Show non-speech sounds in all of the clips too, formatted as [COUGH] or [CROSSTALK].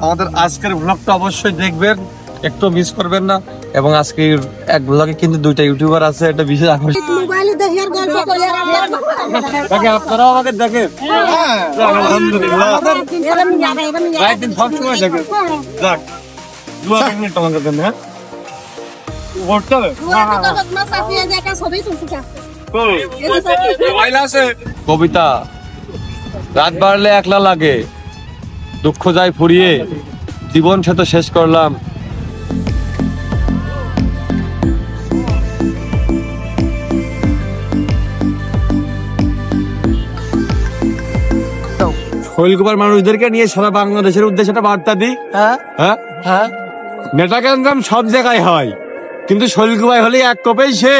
আমাদের আজকের ব্লগটা অবশ্যই দেখবেন একটু মিস করবেন না। এবং আজকের এক ব্লগে কিন্তু দুইটা ইউটিউবার আছে এটা বিশেষ আকর্ষণ। আপনারাও আমাকে দেখেন? আলহামদুলিল্লাহ। দেখেন। যাক হ্যাঁ। মোবাইল আছে? কবিতা রাত বাড়লে একলা লাগে। দুঃখ যায় ফুরিয়ে জীবন সে তো শেষ করলাম। শৈলকুমার মানুষদেরকে নিয়ে সারা বাংলাদেশের উদ্দেশ্যে একটা বার্তা দিই। হ্যাঁ? হ্যাঁ? হ্যাঁ? নেতা কেন্দ্রাম সব জায়গায় হয় কিন্তু শৈলকুমার হলে এক কপেই সে।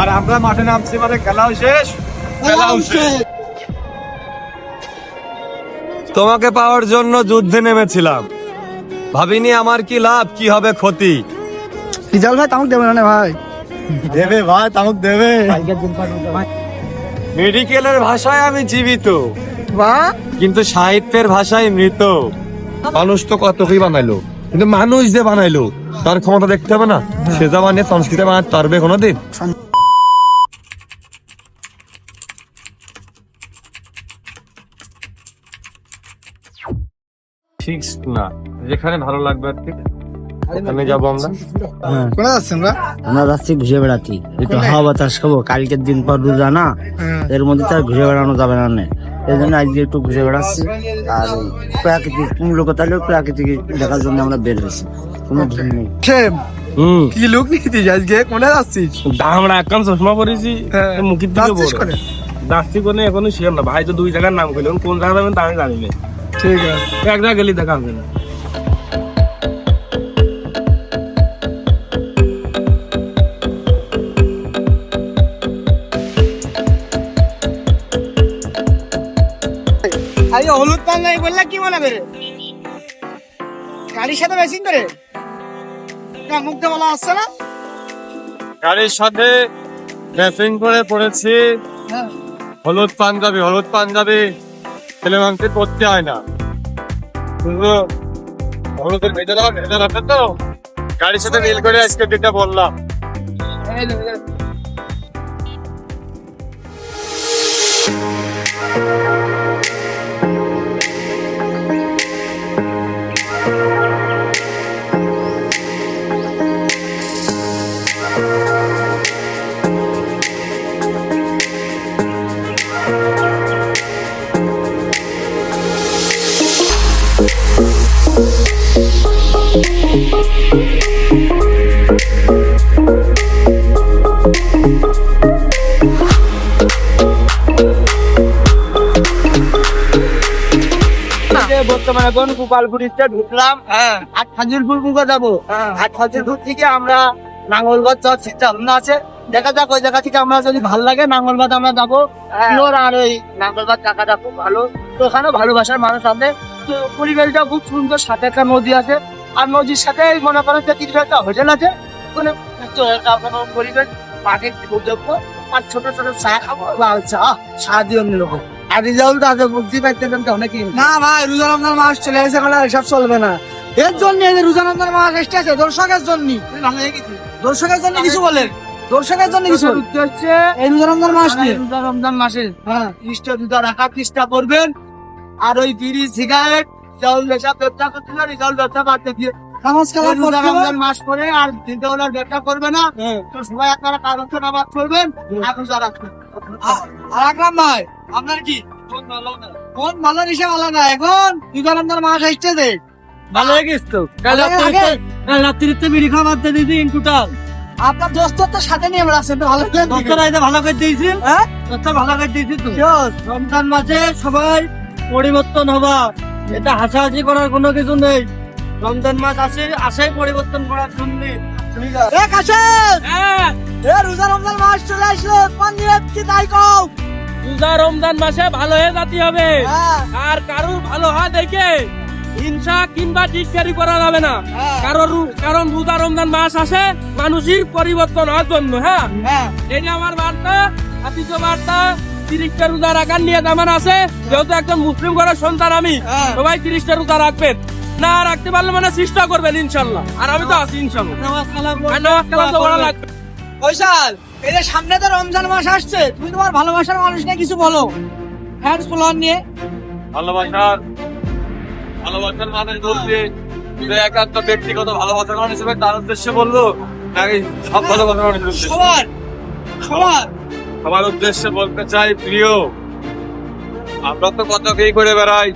আর আমরা মাঠে নামছি মানে খেলাও শেষ। তোমাকে পাওয়ার জন্য যুদ্ধে নেমেছিলাম। ভাবিনি আমার কি লাভ কি হবে ক্ষতি? রিজাল ভাই তামুক দেবে না ভাই? দেবে ভাই তামুক দেবে। মেডিকেলের ভাষায় আমি জীবিত। বা? কিন্তু সাহিত্যের ভাষায় মৃত। মানুষ তো কত কি বানাইলো? কিন্তু মানুষ যে বানাইলো তার ক্ষমতা দেখতে হবে না। সে যা বানিয়ে সংস্কৃতি বানাতে পারবে কোনোদিন। ঠিক না। যেখানে ভালো লাগবে আর কি। ওখানে যাব আমরা। আমরা? আমরা যাচ্ছি ঘুরে বেড়াতে একটু হাওয়া বাতাস খাব। কালকের দিন পর রোজা না? এর মধ্যে তো আর ঘুরে বেড়ানো যাবে না এই জন্য আজকে একটু ঘুরে বেড়াচ্ছি। আর প্রাকৃতিক প্রাকৃতিক দেখার জন্য আমরা বের হয়েছি। কোনো ভিড় নেই। কি লুক নিয়েছিস আজকে? কোনে যাচ্ছিস? আমরা একখান চশমা পরেছি। হ্যাঁ। মুখের দিকে যাচ্ছিস কোনে? যাচ্ছি কোনে এখনও শিওর না। ভাই তো দুই জায়গার নাম করলেন কোন জায়গা যাবেন তা আমি জানি না। ঠিক আছে। এক জায়গা গেলে দেখা হবে না। আরে হলুদ পান নাই বললা কি মনে করে গাড়ির সাথে করে না বলা আসছে না? গাড়ির সাথে ম্যাচিং করে পড়েছি। হ্যাঁ। হলুদ পাঞ্জাবি হলুদ পাঞ্জাবি। ছেলে মাংসের করতে হয় না। শুধু ভেতরে ভেতরে ভেতর আছে তো? গাড়ির সাথে মিল করে আজকে যেটা বললাম। বর্তমানে এখন গোপালপুরিতে ঢুকলাম। হ্যাঁ। আর খাজুরপুর মুখে যাব। হ্যাঁ। আর খাজুরপুর থেকে আমরা নাঙ্গলবাদ যাওয়ার চিন্তা ভাবনা আছে। দেখা যাক ওই জায়গা থেকে আমরা যদি ভালো লাগে নাঙ্গলবাদ আমরা যাব। আর ওই নাঙ্গলবাদ জায়গাটা খুব ভালো। তো ওখানে ভালোবাসার মানুষ আছে। তো পরিবেশটা খুব সুন্দর সাথে একটা নদী আছে। আর নদীর সাথে মনে করেন যে কিছু একটা হোটেল আছে। ওখানে পরিবেশ পাখির দেখব আর ছোট ছোট চা খাব বা চা চা দিয়ে নেব আর রিজাল্ট আছে বুঝতে পারতেন তো অনেকেই না ভাই রোজা রমজান মাস চলে এসে এসব চলবে না। এর জন্য এই রোজা রমজান মাস এসে আছে দর্শকের জন্য। দর্শকের জন্য কিছু বলেন। দর্শকের জন্য কিছু হচ্ছে এই রোজা রমজান মাস নিয়ে। রমজান রমজান মাসে হ্যাঁ। খ্রিস্ট জুতা রাখার চেষ্টা করবেন। আর ওই বিড়ি সিগারেট চাউল ব্যবসা ব্যবসা করতে চাউল ব্যবসা বাড়তে দিয়ে নামাজ কালাম রোজা রমজান মাস করে আর দিনটা হলে ব্যবসা করবে না। হ্যাঁ। তো সবাই আপনারা কারণ নামাজ পড়বেন আর রোজা রাখবেন। আর আকরাম ভাই আপনার কি? কোন ভালো না এখন? রোজা রমজান মাস এসছে যে। ভালো লেগেছ তো। কাল রাত্রিতে- রাত্রিতে বিড়ি খাওয়া বাদ দিয়ে দিন টোটাল আপনার দোস্ত তো সাথে নিয়ে ভালো করে ভালো করে দিয়েছি। হ্যাঁ? দশটা ভালো করে দিয়েছি তো. রমজান মাসে সবাই পরিবর্তন হবা এটা হাসাহাসি করার কোনো কিছু নেই। রমজান মাস আসে আসে পরিবর্তন করার জন্য। এ কাশেম! হ্যাঁ। এ রোজা রমজান মাস চলে আসলো কোন দিনে কি তাই কও? রোজা রমজান মাসে ভালো হয়ে যাতে হবে। হ্যাঁ। আর কারোর ভালো হয় দেখে হিংসা কিংবা ডিক্টারি করা যাবে না। হ্যাঁ। কারণ কারণ রোজা রমজান মাস আসে মানুষের পরিবর্তন হওয়ার জন্য হ্যাঁ। হ্যাঁ। যে আমার বার্তা বার্তা তিরিশটা রোজা রাখার নিয়ে আছে যেহেতু একজন মুসলিম ঘরের সন্তান আমি। সবাই তিরিশটা রোজা রাখবেন। না রাখতে পারলে মানে চেষ্টা করবেন ইনশাল্লাহ। আর আমি তো আছি ইনশাল্লাহ। নামাজ কালাম তো করা লাগবে ফয়সাল এই যে সামনে তো রমজান মাস আসছে তুমি তোমার ভালোবাসার মানুষকে কিছু বলো। ফ্যান্স ফলোয়ার নিয়ে। ভালোবাসার ভালোবাসার মানুষ বলতে একান্ত ব্যক্তিগত ভালোবাসার মানুষ হিসেবে তার উদ্দেশ্যে বলল নাকি সব ভালোবাসার মানুষ সবার সবার। সবার উদ্দেশ্যে বলতে চাই প্রিয় আমরা তো কত কি করে বেড়াই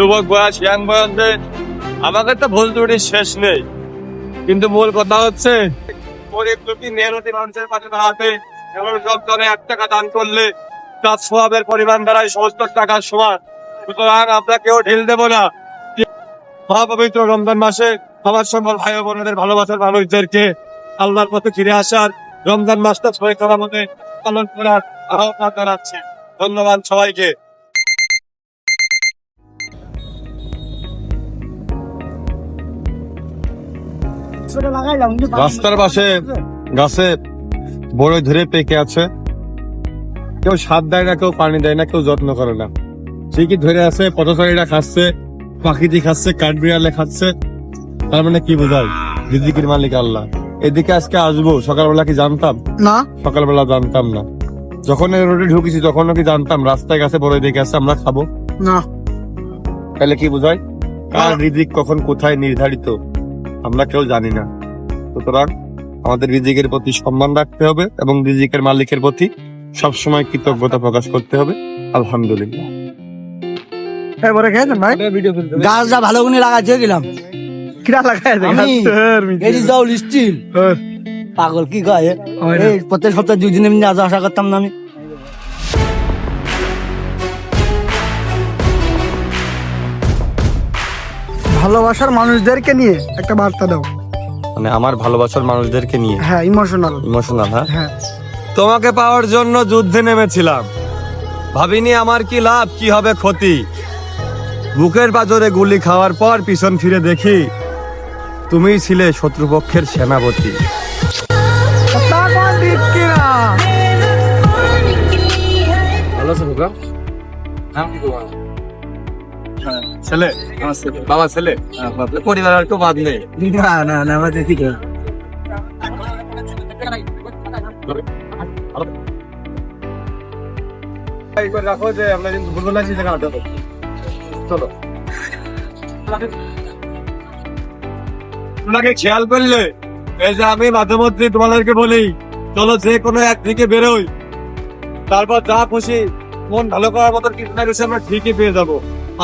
যুবক বয়স ইয়াং বয়সদের আমাদের তো ভুল ত্রুটির শেষ নেই। কিন্তু মূল কথা হচ্ছে গরিব দুটি মেহনতি মানুষের পাশে দাঁড়াতে এবং সব জনে এক টাকা দান করলে তার সোয়াবের পরিমাণ দ্বারাই সমস্ত টাকার সমান। সুতরাং আমরা কেউ ঢিল দেবো না। মহাপবিত্র রমজান মাসে আমার সকল ভাই বোনদের ভালোবাসার মানুষদেরকে আল্লাহর পথে ফিরে আসার রমজান মাসটা ছয় করার মধ্যে পালন করার আহ্বান জানাচ্ছে। ধন্যবাদ সবাইকে। রাস্তার পাশে গাছে বড় ধরে পেকে আছে। কেউ সাত দেয় না কেউ পানি দেয় না কেউ যত্ন করে না। ঠিকই ধরে আছে পথচারীরা খাচ্ছে পাখিটি খাচ্ছে কাঠবিড়ালে খাচ্ছে। তার মানে কি বোঝায়? রিজিকের মালিক আল্লাহ। এদিকে আজকে আসব সকালবেলা কি জানতাম? না। সকালবেলা জানতাম না। যখন এই রোডে ঢুকেছি তখনও কি জানতাম? রাস্তায় গেছে বড় দিকে আছে আমরা খাব। না। তাহলে কি বোঝায়? কার রিজিক কখন কোথায় নির্ধারিত? আমরা কেউ জানি না। সুতরাং আমাদের রিজিকের প্রতি সম্মান রাখতে হবে এবং রিজিকের মালিকের প্রতি সবসময় কৃতজ্ঞতা প্রকাশ করতে হবে। আলহামদুলিল্লাহ। এবারে খেয়েছেন ভাই। গাছটা ভালো করে লাগাচ্ছে গেলাম কিরা লাগাই এই যাও স্টিল পাগল কি কয়? প্রত্যেক সপ্তাহে দুই দিন এমনি আসা আসা করতাম না আমি। ভালোবাসার মানুষদেরকে নিয়ে একটা বার্তা দাও। মানে আমার ভালোবাসার মানুষদেরকে নিয়ে? হ্যাঁ ইমোশনাল ইমোশনাল হ্যাঁ? হ্যাঁ। তোমাকে পাওয়ার জন্য যুদ্ধে নেমেছিলাম। ভাবিনি আমার কি লাভ কি হবে ক্ষতি? বুকের পাজরে গুলি খাওয়ার পর পিছন ফিরে দেখি তুমিই ছিলে শত্রুপক্ষের সেনাপতি। ভালো আছো বুকা কি তোমার ছেলে? বাবা ছেলে? পরিবার আর কেউ বাদ নেই। না না না আমাদের ঠিক একবার রাখো যে আমরা কিন্তু ভুলবো না সেটা কাটা চলো। তোমাকে খেয়াল করলে এই যে আমি মাঝে মধ্যে তোমাদেরকে বলি চলো যে কোনো একদিকে বেরোই। তারপর যা খুশি মন ভালো করার মতন কিছু না কিছু আমরা ঠিকই পেয়ে যাব।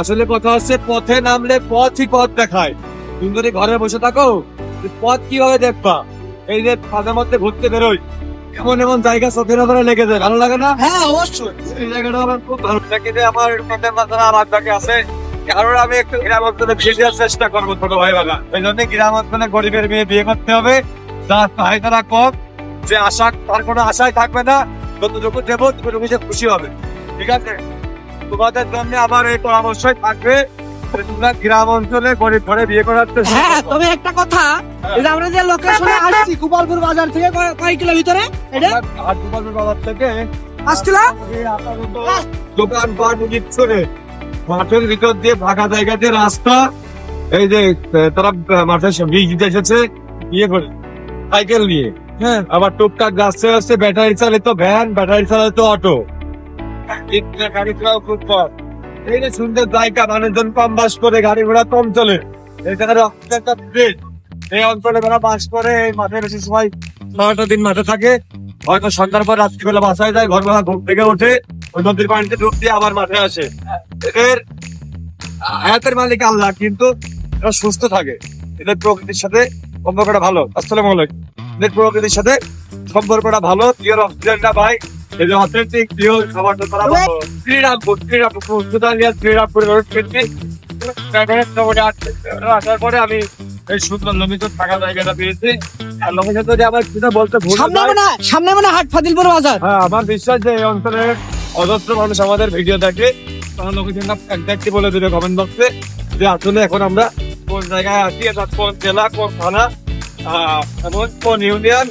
আসলে কথা হচ্ছে পথে নামলে পথই পথ দেখায়। তুমি যদি ঘরে বসে থাকো পথ কীভাবে দেখবা? এই যে মাঝে মধ্যে ঘুরতে বেরোই। এমন এমন জায়গা চোখের ওপরে লেগে যায়। ভালো লাগে না? হ্যাঁ অবশ্যই। এই জায়গাটা আমার খুব ভালো লাগে। যে আমার বাকি আছে। কারণ আমি একটু গ্রাম অঞ্চলে বিয়ে চেষ্টা করব ছোট ভাই বাগা এই জন্য গ্রাম অঞ্চলে গরিবের মেয়ে বিয়ে করতে হবে। তার চাহিদাটা কম যে আশা তার কোনো আশাই থাকবে না। যতটুকু দেবো ততটুকু সে খুশি হবে। ঠিক আছে? তোমাদের জন্য আমার এই পরামর্শই থাকবে তোমরা গ্রাম অঞ্চলে গরিব ঘরে বিয়ে করার হ্যাঁ তবে একটা কথা যে আমরা যে লোকেশনে আসছি গোপালপুর বাজার থেকে কয়- কিলো ভিতরে? এটা? গোপালপুর বাজার থেকে পাঁচ কিলো? দোকান পাট মাঠের ভিতর দিয়ে ফাঁকা জায়গা দিয়ে রাস্তা এই যে তারা মাঠে বীজ দিতে এসেছে ইয়ে করে সাইকেল নিয়ে। হ্যাঁ। আবার টুকটাক যাচ্ছে হচ্ছে ব্যাটারি চালিত ভ্যান ব্যাটারি চালিত অটো। গাড়ি চালাও খুব কম এই যে সুন্দর জায়গা, মানুষজন কম বাস করে, গাড়ি ঘোড়া কম চলে। এখানে একটা ব্রিজ এই অঞ্চলে যারা বাস করে, এই মাঠে বেশি সময় ছয়টা দিন মাঠে থাকে। হয়তো সন্ধ্যার পর রাত্রিবেলা বাসায় যায় ঘরবেলা ঘুম থেকে ওঠে, ওই নদীর পানিতে ডুব দিয়ে আবার মাঠে আসে। এদের, হায়াতের মালিক আল্লাহ, কিন্তু এরা সুস্থ থাকে। এদের প্রকৃতির সাথে সম্পর্কটা ভালো। আসসালামু আলাইকুম। এদের প্রকৃতির সাথে সম্পর্কটা ভালো। পিওর অক্সিজেনটা পাই এই যে অথেন্টিক খাবারটা তারা ভালো শ্রীরামপুর শ্রীরামপুর শ্রীরামপুর খেতে আসার পরে আমি এই সুন্দর নমিত থাকা জায়গাটা পেয়েছি। আর বলতে ভুল সামনে মানে সামনে মানে হাট ফাদিলপুর বাজার। হ্যাঁ আমার বিশ্বাস যে এই অঞ্চলের অজস্র মানুষ আমাদের ভিডিও দেখে তখন লোকেশনটা বলে দেবে কমেন্ট বক্সে যে আসলে এখন আমরা কোন জায়গায় আছি কোন জেলা কোন থানা এবং কোন ইউনিয়ন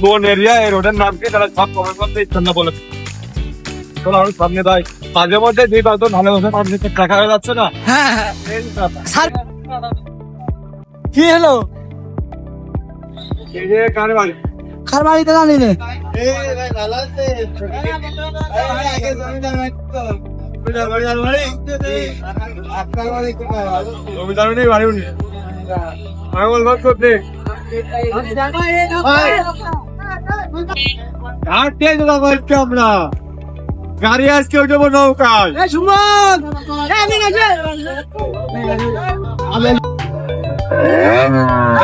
কোন এরিয়া এই রোডের নাম কি তারা সব কমেন্ট ইচ্ছা বলে তোরা আরও সামনে দেয় মাঝে মধ্যে দুই পাঁচজন ভালোবাসে দেখা হয়ে যাচ্ছে না হ্যাঁ হ্যাঁ কি হলো এই বাড়ি কার বাড়িতে জানি নে জমিদার নেই বাড়ি উনি পাগল ভাগ করতে ঘাটতে যেতে পারছি আমরা। গাড়ি আজকে উঠবো নৌকায়। সুমন!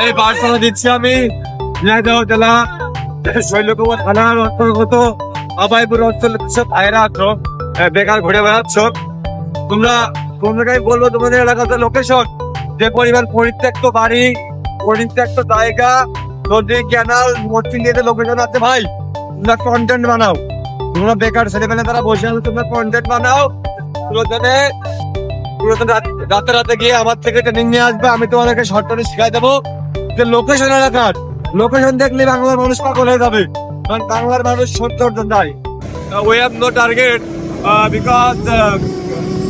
এই বার্তা দিচ্ছি আমি। জেলা। শৈলকুমার থানার অন্তর্গত আবাইপুর অঞ্চলের সব ভাইরা আছো বেকার ঘুরে বেড়াচ্ছ। তোমরা কোন জায়গায় বলব? তোমাদের এলাকাতে লোকেশন যে পরিমাণ পরিত্যক্ত বাড়ি পরিত্যক্ত জায়গা নদী ক্যানাল মসজিদ নিয়ে লোকেশন আছে ভাই, তোমরা কন্টেন্ট বানাও। তোমরা বেকার ছেলেমেলে তারা বসে আছে, তোমরা কন্টেন্ট বানাও। প্রয়োজনে প্রয়োজনে রাত- রাতে গিয়ে আমার থেকে ট্রেনিং নিয়ে আসবে, আমি তোমাদেরকে শর্টকাটে শিখাই দেবো। যে লোকেশন এলাকার লোকেশন দেখলে বাংলার মানুষ পাগল হয়ে যাবে, কারণ বাংলার মানুষ সৌন্দর্য নাই we have no target because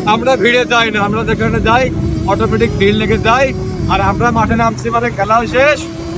আমরা ভিড়ে যাই না, আমরা যেখানে যাই অটোমেটিক ভিড় লেগে যাই, আর আমরা মাঠে নামছি মানে খেলাও শেষ।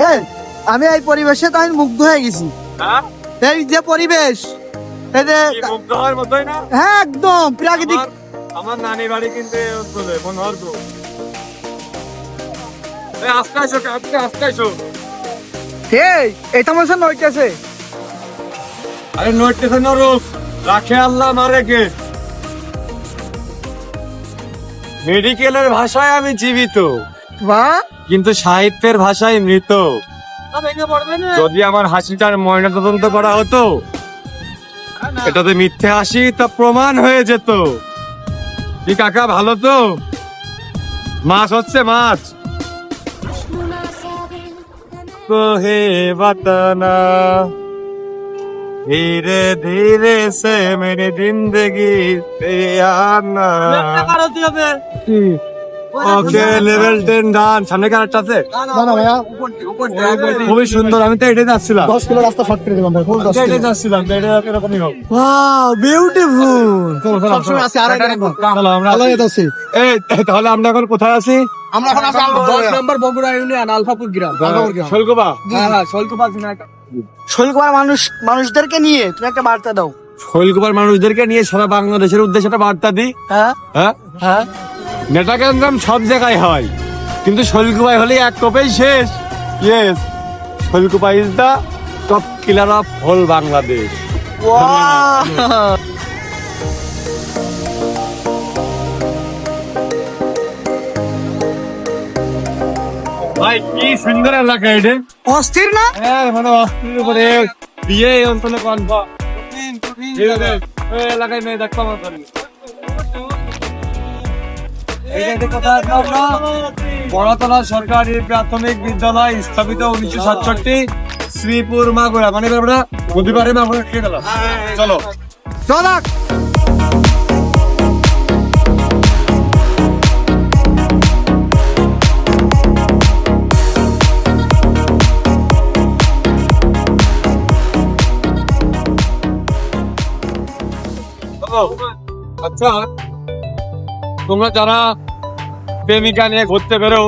এই, আমি এই পরিবেশে তো আমি মুগ্ধ হয়ে গেছি। হ্যাঁ? এই যে পরিবেশ এই যে মুগ্ধ হওয়ার মতোই না? হ্যাঁ একদম প্রাকৃতিক আমার- নানি বাড়ি কিন্তু আস্তে আসো আস্তে আসো। এই এটা মনে নইতেছে আরে রূপ রাখে আল্লাহ মারে কে মেডিকেলের ভাষায় আমি জীবিত। বা? কিন্তু সাহিত্যের ভাষায় মৃত। যদি আমার হাসিটার ময়না তদন্ত করা হতো এটাতে মিথ্যে হাসি তা প্রমাণ হয়ে যেত। কি কাকা ভালো তো? মাছ হচ্ছে মাছ। তো হে বাতানা। ধীরে ধীরে সে মেরে জিন্দগি সে আনা ওকে লেভেল টেন ডান সামনে কি আরেকটা আছে? খুবই সুন্দর আমি তো এটাই যাচ্ছিলাম। দশ কিলো রাস্তা শর্ট করে দিলাম ভাই ফুল দশ এটাই যাচ্ছিলাম এটা এরকমই হোক। ওয়াও বিউটিফুল চলো, চলো, সবসময় আছে, আর চলো, একটা চলো, আমরা আছি। এই তাহলে আমরা এখন কোথায় আছি? আমরা এখন আছি দশ নম্বর বগুড়া ইউনিয়ন আলফাপুর গ্রাম। শৈলকুপা? হ্যাঁ হ্যাঁ শৈলকুপা মানুষ মানুষদেরকে নিয়ে তুমি একটা বার্তা দাও। শৈলকুপার মানুষদেরকে নিয়ে সারা বাংলাদেশের উদ্দেশ্যে একটা বার্তা দিই। হ্যাঁ? হ্যাঁ? হ্যাঁ? নেতা কেন্দ্রাম সব জায়গায় হয়। কিন্তু শৈলকুপায় হলে এক কপেই শেষ। Yes Shailkupa is the top killer of whole Bangladesh ভাই কি সুন্দর এলাকা এটা। অস্থির না? হ্যাঁ মানে অস্ট্রেলিয়ার উপরে। বিয়ে এই অঞ্চলে কনফার্ম। এলাকায় মেয়ে দেখতাম বড়তলা সরকারি প্রাথমিক বিদ্যালয় স্থাপিত উনিশশো সাতষট্টি শ্রীপুর মাগুরা। মানে আমরা বুধবারে মাগুরা খেয়ে গেলাম চলো। চলো। আচ্ছা তোমরা যারা প্রেমিকা নিয়ে ঘুরতে বেরো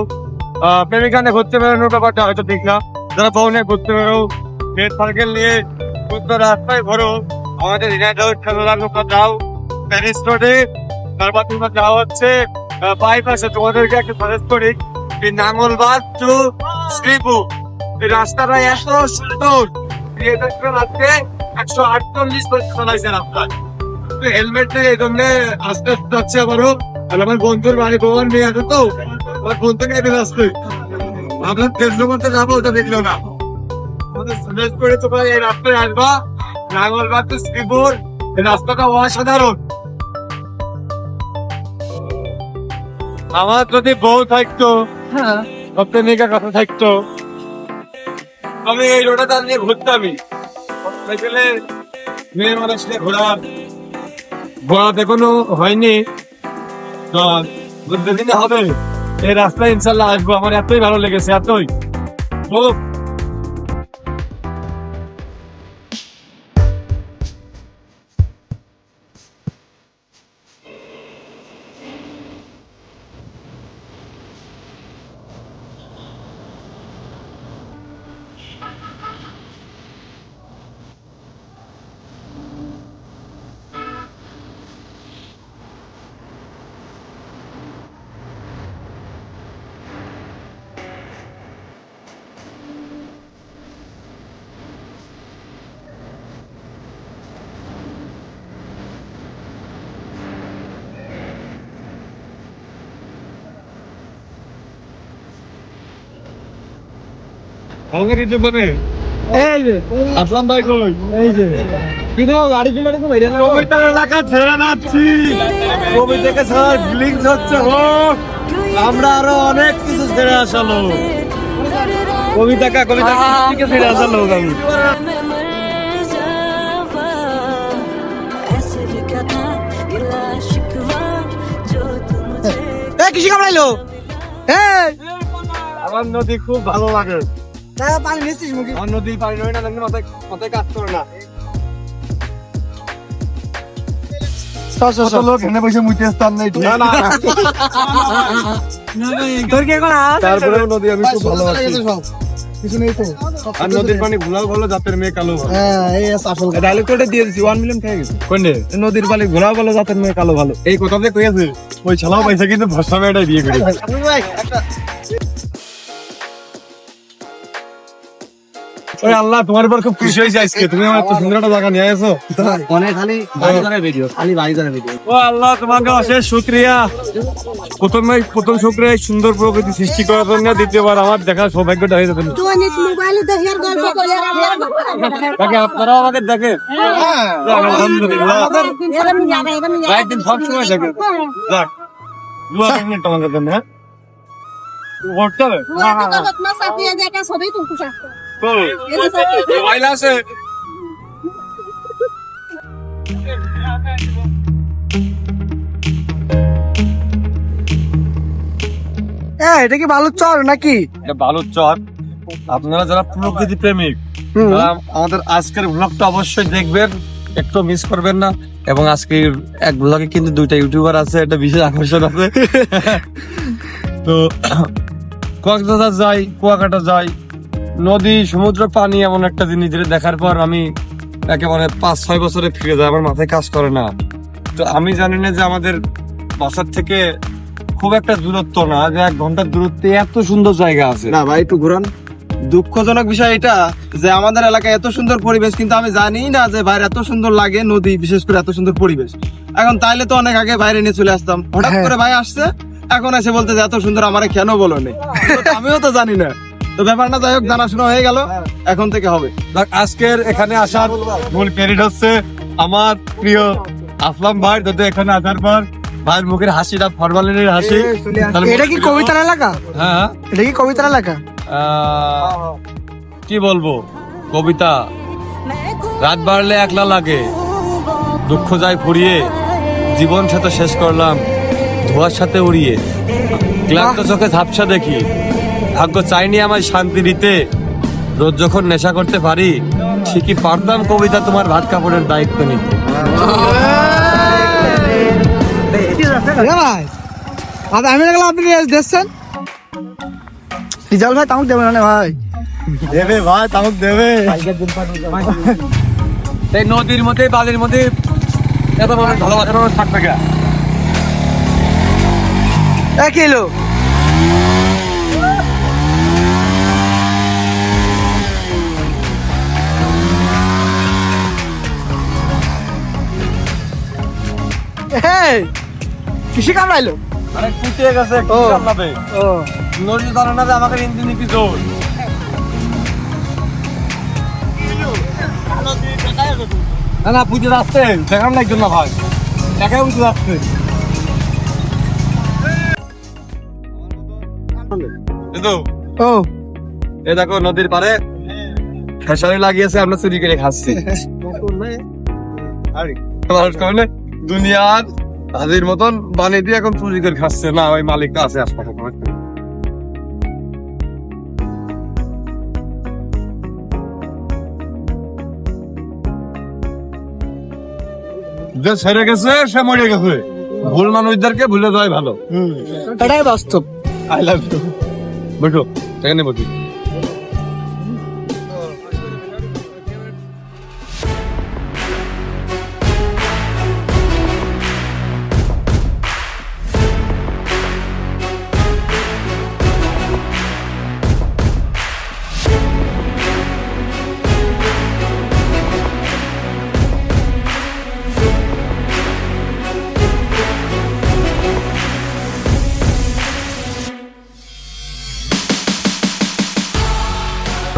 প্রেমিকা নিয়ে ঘুরতে বেরোনোর ব্যাপারটা হয়তো ঠিক না। যারা বউ নিয়ে ঘুরতে বেরো ফ্রেন্ড সার্কেল নিয়ে ঘুরতে রাস্তায় ঘোরো, আমাদের খেলার নৌকা যাও প্যারিস রোডে তারপর তোমরা যাওয়া হচ্ছে আছে তোমাদেরকে একটা সাজেস্ট করি এই নাঙ্গলবাদ টু শ্রীপুর। এই রাস্তাটা এত সুন্দর একশো আটচল্লিশ পরীক্ষা লাগছে রাস্তায় হেলমেট এই জন্য আস্তে আস্তে যাচ্ছে আবারও আর আমার বন্ধুর বাড়ি ভগবান নিয়ে আছে তো। আমার বন্ধু নিয়ে বের আসছে। আমরা কেন্দ্র করতে যাব ওটা দেখল না। আমাদের সাজেস্ট করে তোমরা এই রাস্তায় আসবা। নাঙ্গলবাদ টু শ্রীপুর এই রাস্তাটা অসাধারণ। আমার যদি বউ থাকতো হ্যাঁ। কথা থাকতো। আমি এই নিয়ে ঘুরতামই। সাইকেলে মেয়ে মানুষকে ঘোরার। ঘোরাতে কোনো হয়নি। হবে। এই রাস্তায় ইনশাল্লাহ আসব। আমার এতই ভালো লেগেছে এতই। খুব এই যে। আসলাম ভাই কই? এই যে। কিন্তু গাড়ি চলে তো বাইরে না। কবিতার এলাকা ছেড়ে যাচ্ছি। কবিতাকে ছাড়া ফিলিংস হচ্ছে ও। আমরা আরও অনেক কিছু ছেড়ে আসালো। কবিতাকা কবিতা থেকে ছেড়ে আসালো আমি। কৃষি কামড়াইলো? এই আমার নদী খুব ভালো লাগে। তা পানি নিচ্ছিস মুখে? আমার নদী পানি নয় না লাগলে মাথায় মাথায় কাজ করে না। চল চল চল। লোক এখানে বসে মুইতে স্থান নেই না না তোর কি এখন আস তারপরেও নদী আমি খুব ভালোবাসি। কিছু নেই তো? আর নদীর পানি ঘোলাও ভালো জাতের মেয়ে কালো ভালো। হ্যাঁ এই আছে আসল কথা। দিয়ে দিছি? 1 মিলিয়ন খেয়ে গেছে। কোনে নদীর পানি ঘোলাও ভালো জাতের মেয়ে কালো ভালো। এই কথা যে কইছে ওই ছালাও পয়সা কিন্তু ভরসা মেয়েটাই বিয়ে করে। ওই আল্লাহ তোমার উপর খুব খুশি হয়েছে আজকে। তুমি আমার এত সুন্দর একটা জায়গা নিয়ে এসো। অনেক খালি বাইজনের ভিডিও খালি বাইজনের ভিডিও ও আল্লাহ তোমাকে অশেষ শুক্রিয়া। প্রথমে প্রথম শুক্রিয়া সুন্দর প্রকৃতি সৃষ্টি করার জন্য দ্বিতীয়বার আমার দেখার সৌভাগ্যটা হয়ে যাবে। তাকে আপনারাও আমাকে দেখেন। আলহামদুলিল্লাহ। যাবে একদিন সব সময় দেখেন। যাক দোয়া করবেন তোমাদের জন্য হ্যাঁ? করতে হবে ছবি তুলতে? মোবাইল আছে এ এটা কি বালুর চর নাকি? এটা বালুর চর। আপনারা যারা প্রকৃতি প্রেমিক তারা আমাদের আজকের ব্লগটা অবশ্যই দেখবেন। একটু মিস করবেন না। এবং আজকে এক ব্লগে কিন্তু দুইটা ইউটিউবার আছে একটা বিশেষ আকর্ষণ আছে। [LAUGHS] তো কক্সবাজার যাই কুয়াকাটা যাই। নদী সমুদ্র পানি এমন একটা জিনিস যেটা দেখার পর আমি একেবারে পাঁচ ছয় বছরে ফিরে যাই আমার মাথায় কাজ করে না। তো আমি জানি না যে আমাদের বাসার থেকে খুব একটা দূরত্ব না যে এক ঘণ্টার দূরত্বে এত সুন্দর জায়গা আছে। না ভাই একটু ঘুরান। দুঃখজনক বিষয় এটা যে আমাদের এলাকায় এত সুন্দর পরিবেশ কিন্তু আমি জানি না যে বাইরে এত সুন্দর লাগে নদী বিশেষ করে এত সুন্দর পরিবেশ। এখন তাইলে তো অনেক আগে বাইরে নিয়ে চলে আসতাম। হঠাৎ করে ভাই আসছে এখন এসে বলতে যে এত সুন্দর আমার কেন বলো [LAUGHS] আমিও তো জানি না। তো ব্যাপারটা যাই হোক জানাশোনা হয়ে গেল। এখন থেকে হবে। দেখ, আজকের এখানে আসার মূল ক্রেডিট হচ্ছে আমার প্রিয় আসলাম ভাই যাতে এখানে আসার পর ভাইয়ের মুখের হাসিটা ফরমালিনের হাসি এটা কি কবিতার এলাকা? হ্যাঁ এটা কি কবিতার এলাকা? আহ, কি বলব? কবিতা। রাত বাড়লে একলা লাগে। দুঃখ যায় ফুরিয়ে। জীবন সাথে শেষ করলাম। ধোয়ার সাথে উড়িয়ে। ক্লান্ত চোখে ঝাপসা দেখি। ভাগ্য চাইনি আমার শান্তি দিতে। রোজ যখন নেশা করতে পারি ঠিকই পারতাম কবিতা তোমার ভাত কাপড়ের দায়িত্ব নিতে। ভাই আমি দেখলাম আপনি দেখছেন রিজাল ভাই তামুক দেবেন না ভাই। দেবে ভাই তামুক দেবে। এই নদীর মধ্যে বালির মধ্যে এত মানুষ ভালোবাসার মানুষ থাকবে কিলো এই কৃষি কামড়াইলো? আরে কুটিয়ে গেছে কি কামড়াবে? ও। জানে না যে আমাকে ইঞ্জিন কি জোর? না না যাচ্ছে। দেখান না ভাই। একাই বুঝে যাচ্ছে। ও। এ দেখো নদীর পারে খেসারি লাগিয়েছে আমরা চুরি করে খাচ্ছি। মানুষ না, দুনিয়ার হাজির মতন বানিয়ে দিয়ে এখন চুরি করে খাচ্ছে। না ওই মালিকটা আছে আশপাশে যে ছেড়ে গেছে সে মরে গেছে। ভুল মানুষদেরকে ভুলে দেওয়াই ভালো। এটাই বাস্তব। আই লাভ ইউ বসো সেখানে বসি।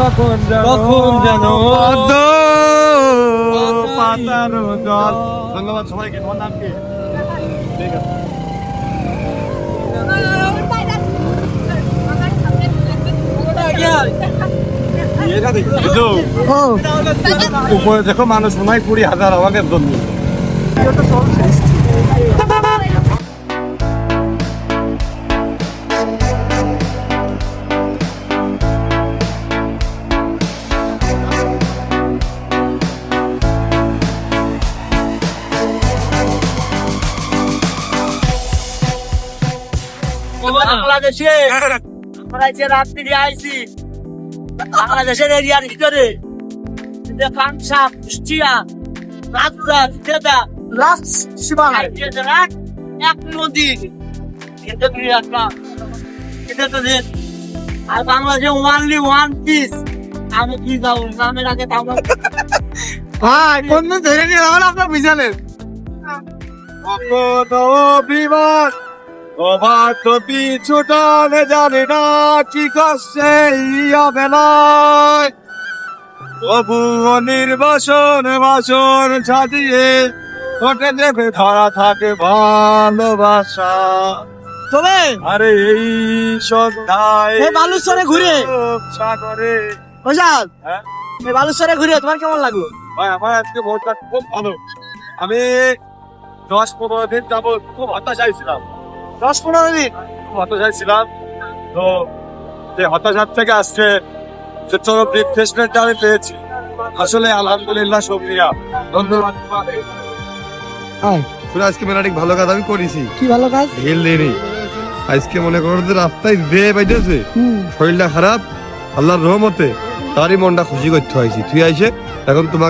কখন যেন পাতানো জল। ধন্যবাদ সবাইকে তোমার নাম কি? ঠিক আছে। উপরে দেখো মানুষ মনে হয় কুড়ি হাজার আমাকে জন্য বাংলাদেশে আমরা যে রাত্রি আইছি বাংলাদেশের এরিয়ার ভিতরে দেখান সাপ কুষ্টিয়া রাজুরা জেদা লাস্ট এক এক নদী। এটা দুই একটা এটা তো আর বাংলাদেশে ওয়ানলি ওয়ান পিস আমি কি যাব? নামের আগে থামো ভাই দিন ধরে নিয়ে আপনার কত বিমান অবাক তো পিছু টানে জানে না কি করছে হবে নয় তবু নির্বাসন বাসন ছাড়িয়ে ওঠে দেবে ধরা থাকে ভালোবাসা। তবে আরে এই সন্ধ্যায় এই বালুচরে ঘুরে। সাগরে। হ্যাঁ? এই বালুচরে ঘুরে তোমার কেমন লাগল? ভাই আমার আজকে ভোটটা খুব ভালো। আমি দশ পনেরো দিন যাব খুব হতাশায় ছিলাম দশ পনেরো দিন হতাশায় ছিলাম। তো এই হতাশার থেকে আজকে যে চলো রিফ্রেশমেন্টটা আমি পেয়েছি আসলে আলহামদুলিল্লাহ শুক্রিয়া ধন্যবাদ আজকে ভালো কাজ আমি করেছি। কি ভালো কাজ? ঢিল দিইনি আজকে মনে করো যে রাস্তায় বাইতেছে। শরীরটা খারাপ আল্লাহর রহমতে তারই মনটা খুশি করতে হয়েছি। তুই আইসে এখন তোমাকে